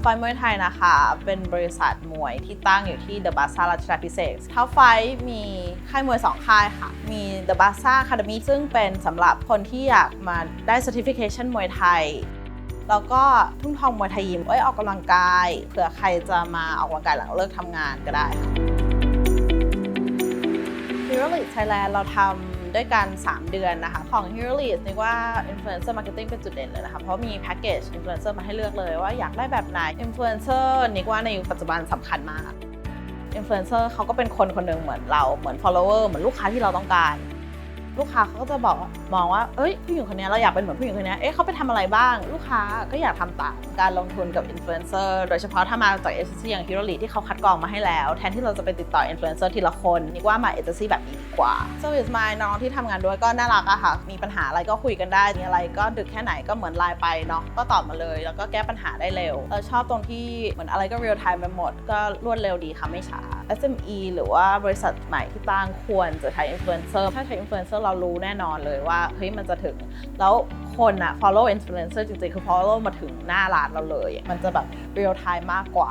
ไฟมวยไทยนะคะ เป็นบริษัทมวยที่ตั้งอยู่ที่ The Baza รัชดาพิเศษท็อปไฟมีค่ายมวย 2 ค่ายค่ะ มี The Baza Academy ซึ่งเป็นสำหรับคนที่อยากมาได้ certification มวยไทย แล้วก็ทุ่งทองมวยไทยยิมไว้ออกกำลังกายเผื่อใครจะมาออกกำลังกายหลังเลิกทำงานก็ได้ค่ะ Hero Lead Thailand เราทำ ด้วยกัน 3 เดือนนะคะ ของ Hero Lead นึกว่า Influencer Marketing เป็นจุดเด่นเลยนะคะ เพราะมีแพ็กเกจ Influencer มาให้เลือกเลยว่าอยากได้แบบไหน Influencer นึกว่าในยุคปัจจุบันสำคัญมาก Influencer เขาก็เป็นคนคนหนึ่งเหมือนเราเหมือน follower เหมือนลูกค้าที่เราต้องการ ลูกค้าเขาก็จะบอกว่ามองว่า เอ้ยผู้หญิงคนนี้เราอยากเป็นเหมือนผู้หญิงคนนี้เอ๊ะเขาไปทำอะไรบ้าง ลูกค้าก็อยากทำตามการลงทุนกับอินฟลูเอนเซอร์โดยเฉพาะถ้ามาจากเอเจนซี่อย่างฮิโรลีที่เขาคัดกรองมาให้แล้ว แทนที่เราจะไปติดต่ออินฟลูเอนเซอร์ทีละคนนี่ว่ามาเอเจนซี่แบบนี้ดีกว่าเซอร์วิสมายน้องที่ทำงานด้วยก็น่ารักอะค่ะมีปัญหาอะไรก็คุยกันได้มีอะไรก็ดึกแค่ไหนก็เหมือนไลน์ไปเนาะก็ตอบมาเลย แล้วก็แก้ปัญหาได้เร็วเราชอบตรงที่เหมือนอะไรก็เรียลไทม์ไปหมดก็รวดเร็วดีค่ะไม่ช้า SME หรือว่าบริษัทใหม่ที่ตั้งควรจะใช้อินฟลูเอนเซอร์ถ้าใช้อินฟลูเอนเซอร์เรารู้แน่นอนเลยว่าเฮ้ยมันจะถึง แล้วคนอะ follow influencer จริงๆ คือ follow มาถึงหน้าร้านเราเลย มันจะแบบ real time มากกว่า